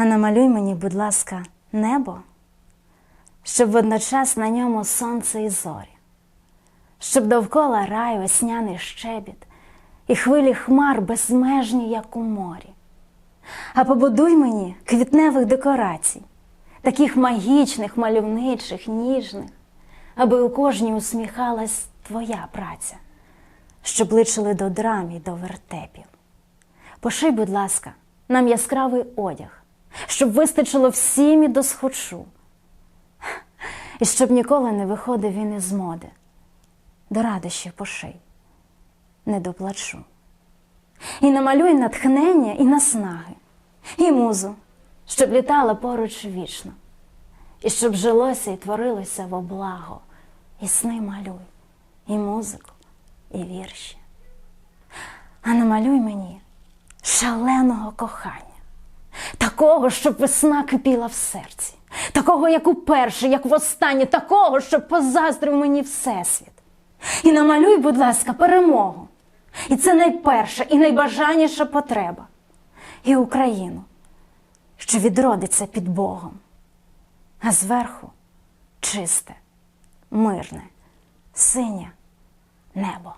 А намалюй мені, будь ласка, небо, щоб водночас на ньому сонце і зорі, щоб довкола рай весняний щебіт, і хвилі хмар безмежні, як у морі. А побудуй мені квітневих декорацій, таких магічних, мальовничих, ніжних, аби у кожній усміхалась твоя праця, щоб личили до драм і до вертепів. Поший, будь ласка, нам яскравий одяг, щоб вистачило всім і досхочу, і щоб ніколи не виходив він із моди. До радощів поший, не доплачу. І намалюй натхнення і наснаги, і музу, щоб літала поруч вічно, і щоб жилося і творилося во благо, і сни малюй, і музику, і вірші. А намалюй мені шаленого кохання, такого, щоб весна кипіла в серці, такого, як уперше, як востаннє, такого, щоб позаздрив мені всесвіт. І намалюй, будь ласка, перемогу. І це найперша і найбажаніша потреба. І Україну, що відродиться під Богом, а зверху чисте, мирне, синє небо.